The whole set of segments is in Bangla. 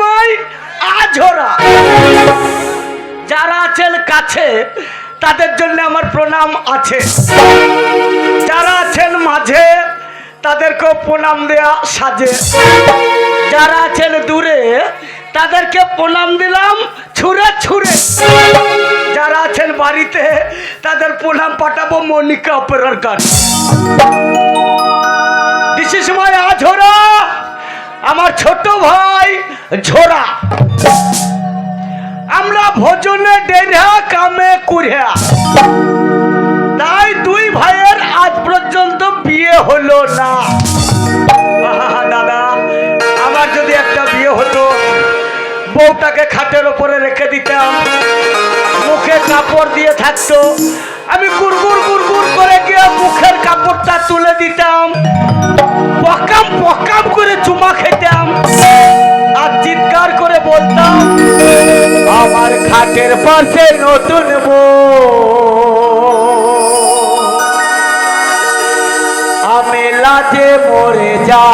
মাই আঝরা যারা আছেন কাছে, তাদের জন্য আমার প্রণাম আছে। যারা আছেন মাঝে, তাদেরকেও প্রণাম দেয়া সাজে। যারা আছেন দূরে, তাদেরকে প্রণাম দিলাম ছুঁড়ে ছুঁড়ে। যারা আছেন বাড়িতে, তাদের প্রণাম পাঠাবো মনিকা অপেরার গান ইজ মাই আঝরা আমার ছোট ভাই ঝোরা আমরা ভোজনে ডেরা কামে কুড়া তাই দুই ভাইয়ের আজ পর্যন্ত বিয়ে হলো না। দাদা, আমার যদি একটা বিয়ে হতো, বউটাকে খাটের ওপরে রেখে দিতাম, মুখে কাপড় দিয়ে থাকতো, আমি গুড়গুড় গুড়গুড় করে গিয়ে মুখের কাপড়টা তুলে দিতাম পকাম পকাম করে চুমা খেতাম। আর চিৎকার করে বলতাম আমার খাটের পাশে নতুন আমি লাজে মরে যা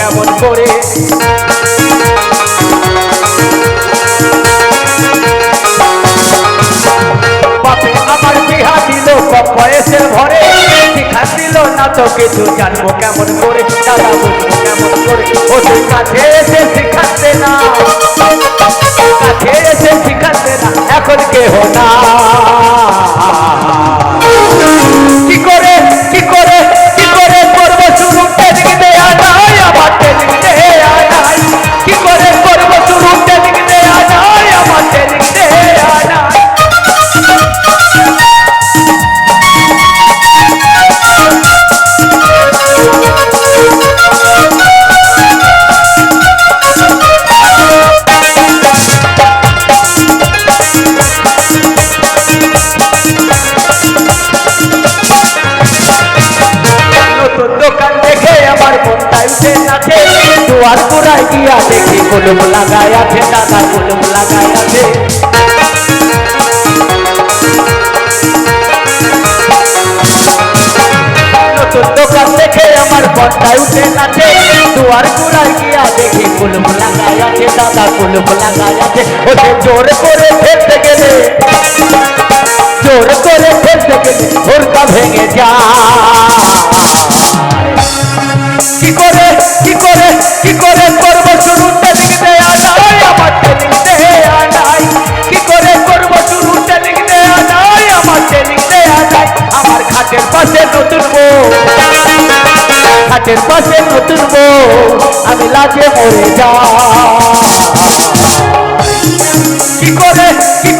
কেমন করে? আমার বিহা দিল বয়সের ভরে। শিক্ষা দিল না তো কিছু, জানব কেমন করে, দাদা বুঝব কেমন করে। ওদের কাছে এসে শিখাচ্ছে না। কাছে এসে শিখাচ্ছে না। এখন কেহ না দেখি কলম লাগাই আছে দাদা কলম লাগাই আছে নতুন দোকান দেখে আমার মনটা উঠে নাচে দুয়ার পুরাই গিয়া দেখি কলম লাগাই আছে দাদা কলম লাগাই আছে ওকে জোর করে ফেলতে গেলে জোর করে ফেলতে গেলে ওরটা ভেঙে যায় কি করে কি করে নতুন বউ। খাটের পাশে নতুন বউ। আমি লাগে মরে যা কি করে কি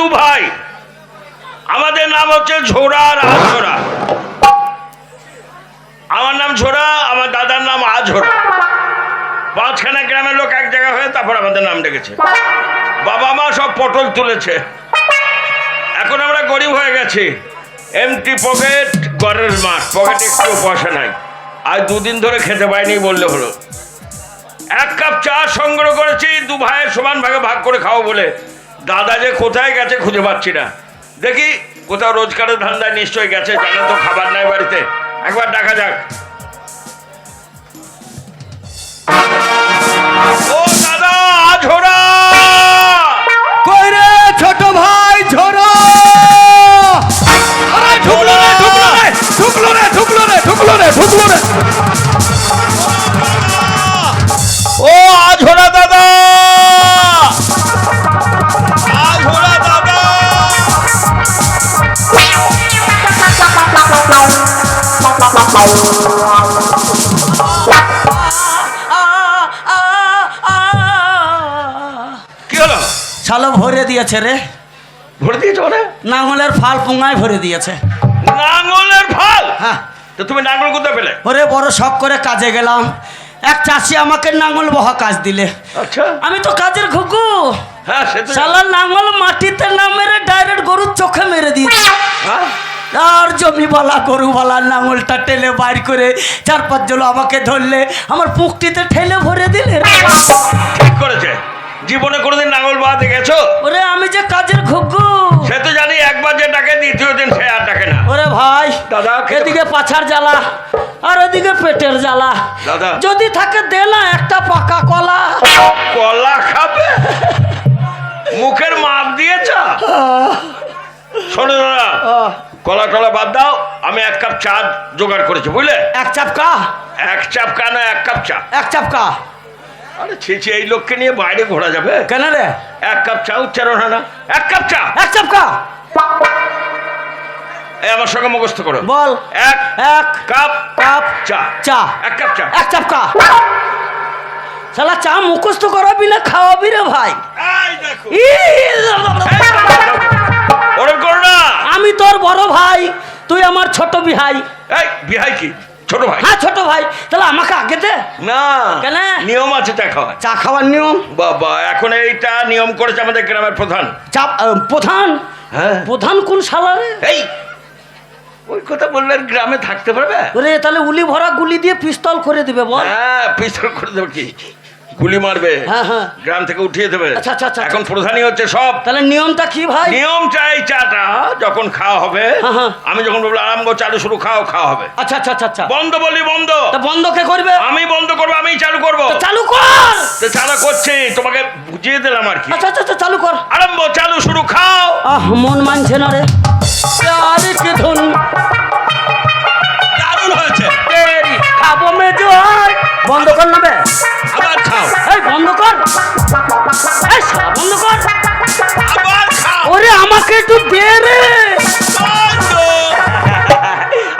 দু ভাই, আমাদের নাম হচ্ছে ঝোড়া আর আঝোড়া আমার নাম ঝোড়া, আমার দাদার নাম আঝোড়া। পাঁচখানা গ্রামের লোক এক জায়গা হয়ে তারপর আমাদের নাম ডেকেছে। বাবা মা সব পটল তুলেছে। এখন আমরা গরিব হয়ে গেছি। এমটি পকেট ঘরের মাঠ। পকেটে একটু পয়সা নাই। আর দুদিন ধরে খেতে পাইনি বললে হলো। এক কাপ চা সংগ্রহ করেছি, দু ভাইয়ের সমান ভাগে ভাগ করে খাও বলে। দাদা যে কোথায় গেছে খুঁজে পাচ্ছি না। দেখি কোথাও রোজগারের ধান্দায় নিশ্চয়ই গেছে জানে তো খাবার নাই বাড়িতে। একবার দেখা যাক। ও দাদা ঝোড়া! কই রে ছোট ভাই ঝোড়া? আরে ঢুকলো রে ঢুকলো রে ঢুকলো রে ঢুকলো রে ঢুকলো রে ঢুকলো রে। ও আঝোড়া দাদা! কি হলো? ভরে দিয়েছে রে। ভরে দিয়েছ মানে? নাঙলের ফাল পুঙ্গায় ভরে দিয়েছে। নাঙ্গলের ফাল? হ্যাঁ। তো তুমি নাঙ্গল কোথায় পেলে? ওরে বড় শখ করে কাজে গেলাম। এক চাষি আমাকে নাঙল বহা কাজ দিলে। আচ্ছা। আমি তো কাজের ঘুঘু। হ্যাঁ সে তো শালা নাঙল মাটিতে না মেরে ডাইরেক্ট গরুর চোখে মেরে দিয়েছে। হ্যাঁ? আর জমিওয়ালা গরুওয়ালা নাঙলটা টেলে বাইর করে চার পাঁচ জন আমাকে ধরলে আমার পুকটিতে ঠেলে ভরে দিলে ঠিক করেছে। জীবনে কোনোদিন নাঙ্গল বাঁধে গেছো? ওরে আমি যে কাজের ঘুঘু। সে তো জানি একবার যে ডাকে দ্বিতীয় দিন সে আর ডাকে না। ওরে ভাই দাদা, এদিকে পাছার জ্বালা আর এদিকে পেটের জ্বালা। দাদা। যদি থাকে দে না কলা টলা বাদ দাও আমি এক কাপ চা জোগাড় করেছি বুঝলে? এক চাপকা? এক চাপ কা না এক কাপ চা। এক চাপকা? আরে ছি ছি, এই লোককে নিয়ে বাইরে ঘোরা যাবে? কেন রে? এক কাপ চা উচ্চারণ হয় না। এক কাপ চা! এক চাপকা? এই আমার সঙ্গে মুখস্থ করো। বল। এক এক কাপ কাপ চা। চা। এক কাপ চা। এক চাপকা। শালা চা মুখস্থ করাবি না খাওয়াবি রে ভাই। এই দেখো। ওরম করো না। আমি তোর বড় ভাই তুই আমার ছোট বিহাই। এই বিহাই কি? ছোট ভাই? হ্যাঁ ছোট ভাই। তাহলে আমাকে আগে দে। না কেন? নিয়ম আছে চা খাওয়া চা খাওয়ার নিয়ম? বাবা এখন এইটা নিয়ম করেছে আমাদের গ্রামের প্রধান। আহ, প্রধান? হ্যাঁ। প্রধান কোন শালা রে? এই ওই কথা বললেন গ্রামে থাকতে পারবে? ওরে তাহলে উলি ভরা গুলি দিয়ে পিস্তল করে দিবে বল। হ্যাঁ পিস্তল করে দেবে। কি গুলি মারবে। হ্যাঁ, হ্যাঁ। গ্রাম থেকে উঠিয়ে দেবে। আচ্ছা, আচ্ছা, আচ্ছা, এখন প্রধানই হচ্ছে সব। তাহলে নিয়মটা কি ভাই? নিয়ম চাই চাটা যখন খাওয়া হবে হ্যাঁ। আমি যখন বলব আরাম চালু শুরু খাও খাওয়া হবে। আচ্ছা আচ্ছা আচ্ছা বন্ধ বলি বন্ধ। তা বন্ধ কে করবে? আমি বন্ধ করব আমি চালু করব। তা চালু কর! তো চালু করছি তোমাকে বুঝিয়ে দিলাম আর কি। আচ্ছা আচ্ছা চালু কর। আরম্ভ চালু শুরু খাও। আহ মন মানছে না রে। আরে কে ধন? দারুণ হয়েছে। খাব মে জয় বন্ধ কর বন্ধ কর। ওরে আমাকে একটু দে রে।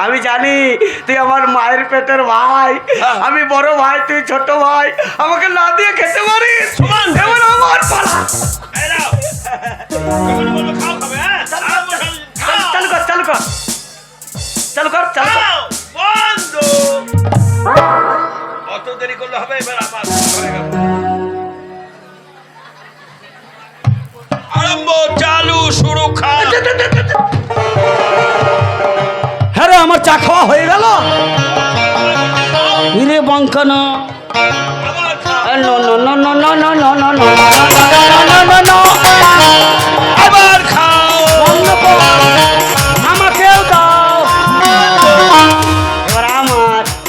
আমি জানি তুই আমার মায়ের পেটের ভাই। আমি বড় ভাই তুই ছোট ভাই। আমাকে না দিয়ে খেতে পারিস। এবার আমার পালা। হ্যাঁ? চালু, কর চালু কর চালু কর। চালু কর বন্ধ। অত দেরি করলে হবে? এবার আবার। হ্যাঁ আমার চা খাওয়া হয়ে গেল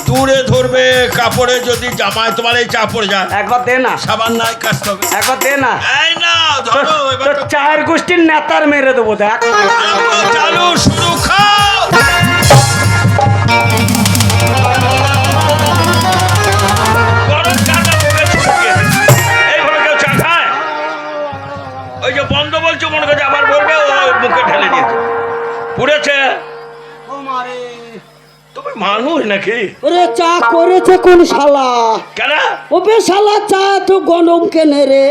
দূরে ধরবে কাপড়ে যদি জামায় তোমার এই চাপড় যায় একবার দে না সাবান নাই কাজ হবে একবার দে না তো- চায়ের গোষ্ঠীর নেতার মেরে দেবো দেখ। চালু শুরু খাও। ওই যে বন্ধ বলছো মনে করছে আবার বলবে ও মুখে ঢেলে দিয়েছে। পুড়েছে। তুমি মানুষ নাকি? ওরে চা করেছে কোন শালা? কেন? ও বে শালা চা তো গরম কেনে রে।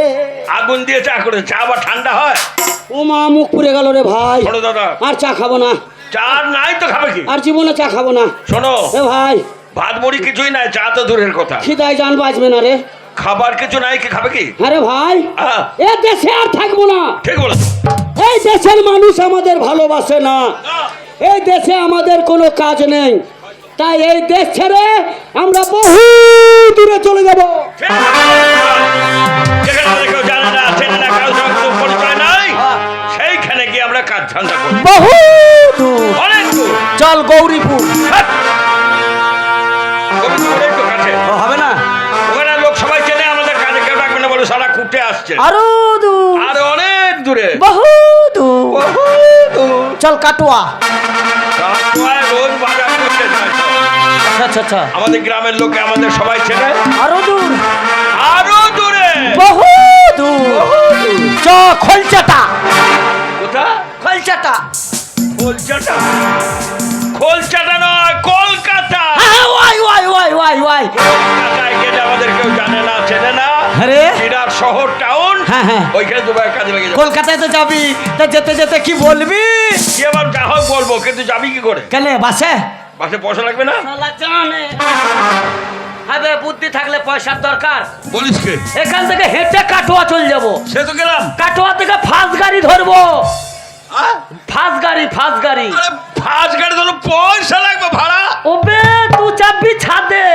আগুন দিয়ে চা করে চা আবার ঠান্ডা হয়। ও মা মুখ পুড়ে গেল রে ভাই। শোনো দাদা। আর চা খাব না। চা নাই তো খাবে কি? আর জীবনে চা খাব না। শোনো এ ভাই। ভাত মুড়ি কিছুই নাই চা তো দূরের কথা। খিদায় জান বাঁচবে না রে। খাবার কিছু নাই কি খাবে কি? আরে ভাই এ দেশে আর থাকব না। ঠিক বলেছ। এই দেশের মানুষ আমাদের ভালোবাসে না। এই দেশে আমাদের কোনো কাজ নেই। তাই এই দেশ ছেড়ে আমরা বহু দূরে চলে যাব। বহু চল গৌরীপুর। হবে না? ওখানে লোক সবাই চেনে আমাদের কাজে কেউ ডাকবে না বলে সারা খুঁটে আসছে। আরও দূর। আর অনেক দূরে। বহু দূর। বহু দূর। চল কাটোয়া। কাটোয়ায় রোজ বাজার করতে যায় আচ্ছা আচ্ছা আচ্ছা। আমাদের গ্রামের লোকে আমাদের সবাই চেনে। আরও দূর। আরও দূরে। বহু দূর। চ খোলচাটা। কোথা খোলচাটা খোলচাটা খোলচাটা নয় কলকাতা। হ্যাঁ, Y Y Y Y Y. কলকাতায় গেলে আমাদের কেউ জানে না চেনে না। আরে। বিরাট শহর টাউন হ্যাঁ, হ্যাঁ। ওইখানে দুবার কাজে লেগে কলকাতায় তো যাবি তা যেতে যেতে কি বলবি? কি আবার যা হোক বলব কিন্তু যাবি কি করে? কেন বাসে? বাসে পয়সা লাগবে না? আবে বুদ্ধি থাকলে পয়সার দরকার। বলিস কে? এখান থেকে হেঁটে কাটোয়া চল যাব। সে তো গেলাম। কাটোয়া থেকে ফাঁস গাড়ি ধরবো। ফাঁস গাড়ি ফাঁস গাড়ি। ফাঁস গাড়ি ধরো পয়সা লাগবে ভাড়া। ওবে তুই চাপবি ছাদে।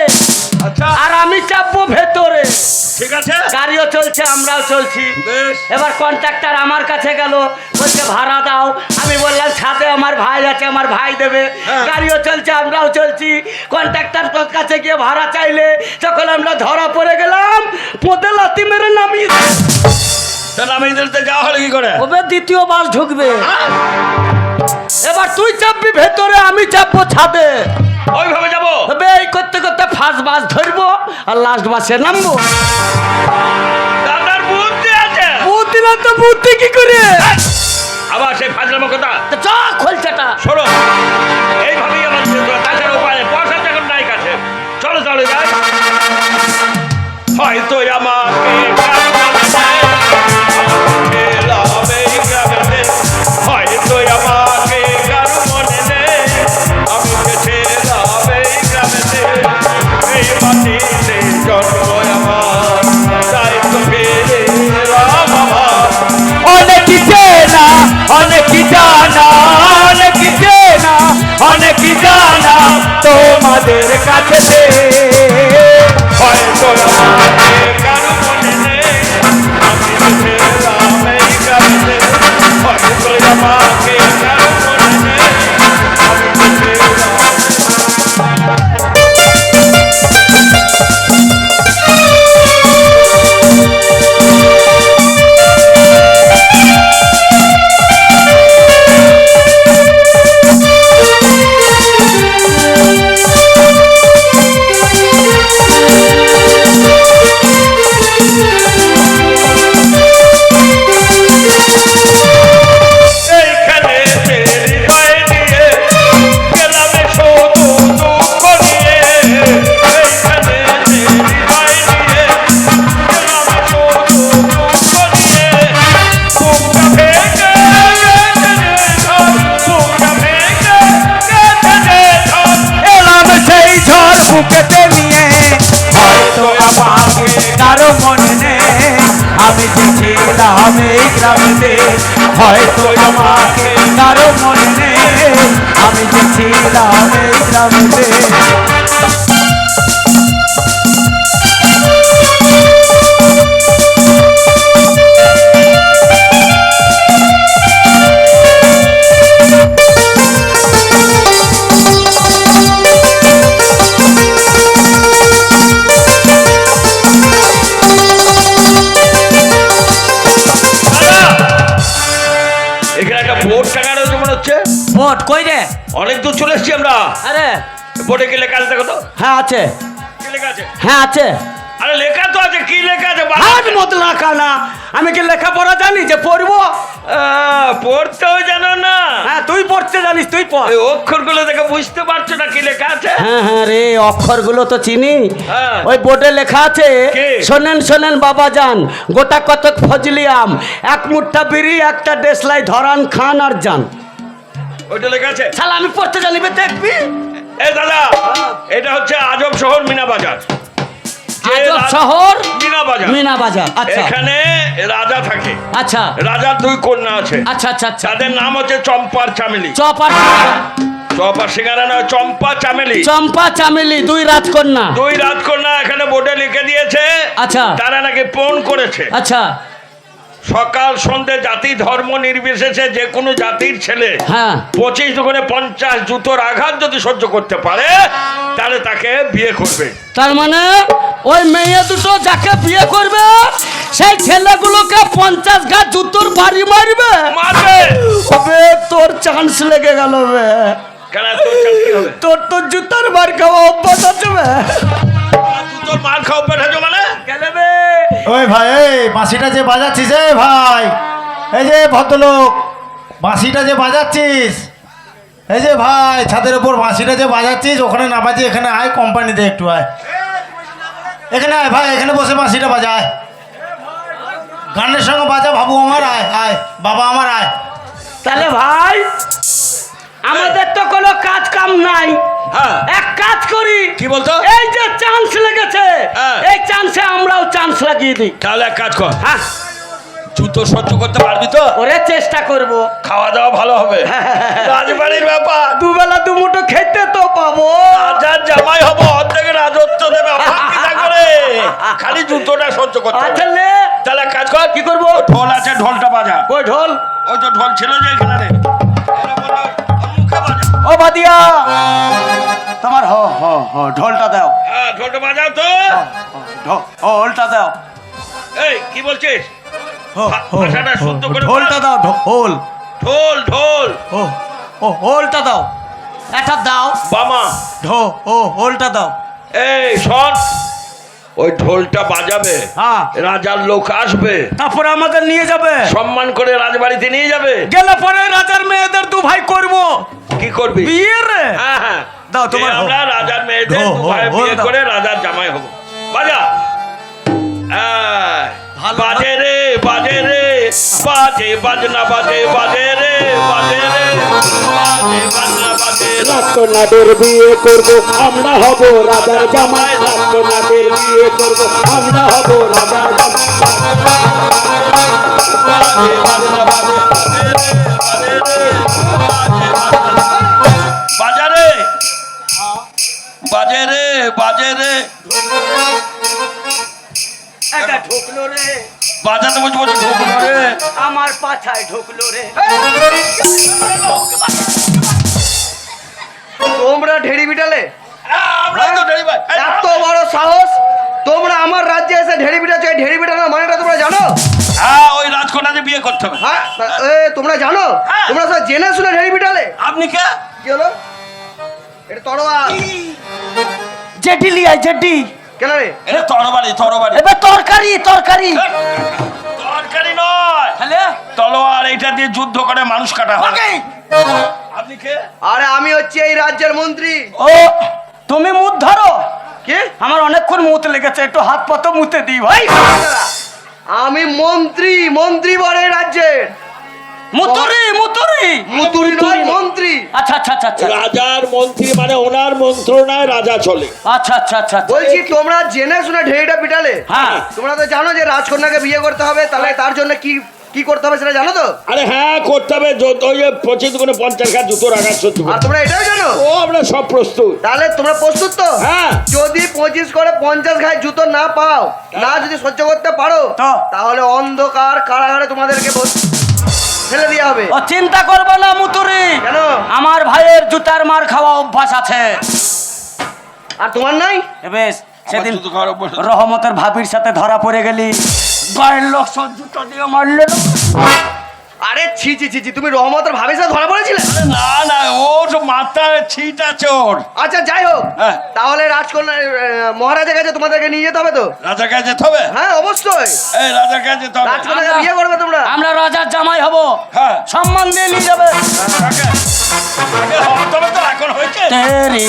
আচ্ছা। আর আমি চাপবো ভেতরে। আছে গাড়িও চলছে আমরাও চলছি। এবার কন্ট্রাক্টর আমার কাছে গেল বলছে ভাড়া দাও। আমি বললাম ছাদে আমার ভাই আছে আমার ভাই দেবে। হ্যাঁ। গাড়িও চলছে আমরাও চলছি। কন্ট্রাক্টর কাছে গিয়ে ভাড়া চাইলে তখন আমরা ধরা পড়ে গেলাম পোতে লাতি মেরে নামিয়ে। তাহলে আমি যাওয়া হলো কি করে? ওবে দ্বিতীয় বাস ঢুকবে। এবার তুই চাপবি ভেতরে আমি চাপবো ছাদে। ওইভাবে যাব? তবে এই করতে করতে ফার্স্ট বাস ধরবো আর লাস্ট বাসে নামবো। দাদার বুদ্ধি আছে। বুদ্ধি না তো বুদ্ধি কি করে? আবার সেই ফাজলামো কথা। তা চ খোলচাটা শোনো এইভাবেই আমার। তাছাড়া উপায় পয়সা যখন নাই কাছে। চলো চলো যাই। হয়তো আমাকে তোমাদের কাছে আছে? লেখা হ্যাঁ আছে। আরে লেখা তো আছে কি লেখা আছে? হাত মত লাখা না আমি কি লেখাপড়া জানি যে পড়ব? পড়তেও জানো না। হ্যাঁ তুই পড়তে জানিস তুই পড়। এই অক্ষরগুলো দেখে বুঝতে পারছ না কি লেখা আছে? হ্যাঁ হ্যাঁ রে অক্ষরগুলো তো চিনি। হ্যাঁ। ওই বোর্ডে লেখা আছে শোনেন শোনেন বাবা যান। গোটা কতক ফজলিয়াম এক মুঠা বিড়ি একটা দেশলাই ধরান খান আর যান। ওইটা লেখা আছে? শালা আমি পড়তে জানিবে দেখবি? এই দাদা এটা হচ্ছে আজব শহর মিনা বাজার। আজব শহর মিনা বাজার। মিনা বাজার আচ্ছা। এখানে রাজা থাকে। আচ্ছা। রাজার দুই কন্যা আছে। আচ্ছা আচ্ছা আচ্ছা। তাদের নাম হচ্ছে চম্পার চামেলি। চপা চম্পা সিঙ্গারা নয় চম্পা চামেলি। চম্পা চামেলি দুই রাজকন্যা। দুই রাজকন্যা এখানে বোর্ডে লিখে দিয়েছে। আচ্ছা। তারা নাকি ফোন করেছে। আচ্ছা। সকাল সন্ধে জাতি ধর্ম নির্বিশেষে যে কোনো জাতির ছেলে হ্যাঁ। পঁচিশ দুগুণে পঞ্চাশ জুতোর আঘাত যদি সহ্য করতে পারে তাহলে তাকে বিয়ে করবে। তার মানে ওই মেয়ে দুটো যাকে বিয়ে করবে সেই ছেলেগুলোকে পঞ্চাশ গা জুতোর বাড়ি মারবে। মারবে। তবে তোর চান্স লেগে গেল বে তোর তোর জুতোর মার খাওয়া অভ্যাস আছে বে জুতোর মার খাও পেঠাছো মানে? গেলে বে ওই ভাই, এই বাঁশিটা যে বাজাচ্ছিস, এই ভাই। এই যে ভদ্রলোক, বাঁশিটা যে বাজাচ্ছিস। এই যে ভাই, ছাদের উপর বাঁশিটা যে বাজাচ্ছিস, ওখানে না বাজে এখানে আয়, কোম্পানিতে একটু আয়। এখানে আয় ভাই, এখানে বসে বাঁশিটা বাজায়। গানের সঙ্গে বাজা ভাবু আমার আয় আয়, বাবা আমার আয়। তাহলে ভাই আমাদের তো কোনো কাজ কাম নাই। হ্যাঁ। এক কাজ করি। কি বলতো? এই যে চান্স লেগেছে। হ্যাঁ। এই চান্সে আমরাও চান্স লাগিয়ে দিই। তাহলে এক কাজ কর। হ্যাঁ। জুতো সহ্য করতে পারবি তো? ওরে চেষ্টা করব। খাওয়া দাওয়া ভালো হবে। রাজবাড়ির ব্যাপার। দুবেলা দু মুঠো খেতে তো পাবো। রাজার জামাই হব অর্ধেক রাজত্ব দেবে খালি জুতোটা সহ্য করতে আচ্ছা তাহলে কাজ কর। কি করব? ঢোল আছে ঢোলটা বাজা। ওই ঢোল। ওই তো ঢোল ছিল যে এখানে ও বাদিয়া! তোমার হ হ হ ঢোলটা দাও। হ্যাঁ ঢোলটা বাজাও তো। ঢো- ঢোলটা দাও। এই কি বলছিস? ভাষাটা শুদ্ধ করে ঢোলটা দাও ঢোল ঢোল ঢোল। ও ও হোলটা দাও। এটা দাও। বামা। ঢো ও ঢোলটা দাও। এই শোন। ওই ঢোলটা বাজাবে হ্যাঁ। রাজার লোক আসবে। তারপরে আমাদের নিয়ে যাবে। সম্মান করে রাজবাড়িতে নিয়ে যাবে। গেলে পরে রাজার মেয়েদের দু ভাই করব। কি করবি? বিয়ে রে। হ্যাঁ হ্যাঁ। দাও, তোমার আমরা রাজার মেয়েদের হোক, দু ভাই বিয়ে করে রাজার জামাই হব। বাজা। হ্যাঁ, বাজে রে বাজে রে। বাজে বাজনা বাজে বাজে রে বাজে রে। বাজে বাজনা বাজে রে। রাজকন্যাদের বিয়ে করব আমরা হব রাজার জামাই রাজকন্যাদের বিয়ে করব আমরা হব রাজার জামাই বাজে বাজনা বাজে বাজে রে বাজে রে বাজে বাজনা। রে বাজে রে বাজে রে এটা ঢুকলো রে বাজাতে বলছি বলছি ঢুকলো রে আমার পাছায় ঢুকলো রে তোমরা ঢেড়ি বিটালে হ্যাঁ, এত বড় সাহস? তোমরা আমার রাজ্যে এসে ঢেড়ি বিটাচ্ছ এই ঢেড়ি বিটানোর মানেটা তোমরা জানো? হ্যাঁ ওই রাজকন্যাকে বিয়ে করতে হবে। হ্যাঁ এ, তোমরা জানো। তোমরা সব জেনে শুনে ঢেড়ি বিটালে আপনি কে? কি হলো? এটা তরোয়াল। জেডি লিয়াই জেডি কেন রে? এটা তরবারি তরবারি। এবার তরকারি তরকারি। তরকারি নয়। তাহলে তলোয়ার এইটা দিয়ে যুদ্ধ করে মানুষ কাটা হয়। আপনি কে? আরে আমি হচ্ছি এই রাজ্যের মন্ত্রী। ও তুমি মুখ ধরো। কি? আমার অনেকক্ষণ মুত লেগেছে একটু হাত পাতো মুতে দিই ভাই। আমি মন্ত্রী মন্ত্রী বলে রাজ্যের। মুতুরি মুতুরি। মুতুরি নয় মন্ত্রী। আচ্ছা আচ্ছা আচ্ছা আচ্ছা। রাজার মন্ত্রী মানে ওনার মন্ত্রণায় রাজা চলে। আচ্ছা আচ্ছা আচ্ছা আচ্ছা। বলছি তোমরা জেনে শুনে ঢেড়িটা পিটালে? হ্যাঁ। তোমরা তো জানো যে রাজকন্যাকে বিয়ে করতে হবে তাহলে তার জন্য কি কি করতে হবে সেটা জানো তো? আরে হ্যাঁ করতে হবে। যত- ওই যে পঁচিশ কোনো পঞ্চাশ ঘাট জুতো আঘাত সহ্য আর তোমরা এটাও জানো? ও আমরা সব প্রস্তুত। তাহলে তোমরা প্রস্তুত তো? হ্যাঁ। যদি পঁচিশ করে পঞ্চাশ ঘাট জুতো না পাও না যদি সহ্য করতে পারো তাহলে অন্ধকার কারাগারে তোমাদেরকে ফেলে দেওয়া হবে। ও চিন্তা করব না মুতুরি। কেন? আমার ভাইয়ের জুতার মার খাওয়া অভ্যাস আছে। আর তোমার নাই? বেশ সেদিন। রহমতের ভাবির সাথে ধরা পড়ে গেলি। গায়ের লোক সব জুতো দিয়ে মারলে। আরে ছি ছি ছি ছি, তুমি রহমতের ভাবির সাথে ধরা পড়েছিলে? না না ও তো মাথায় ছিট ওর। আচ্ছা যাই হোক হ্যাঁ। তাহলে রাজকন্যা মহারাজের কাছে তোমাদেরকে নিয়ে যেতে হবে তো? রাজার কাছে যেতে হবে? হ্যাঁ অবশ্যই। এই রাজার কাছে যেতে হবে। রাজকন্যাকে বিয়ে করবে তোমরা। আমরা রাজার জামাই হব। হ্যাঁ। সম্মান দিয়ে নিয়ে যাবে। কাকে? কাকে হবে তবে তো এখন হয়েছে? तेरी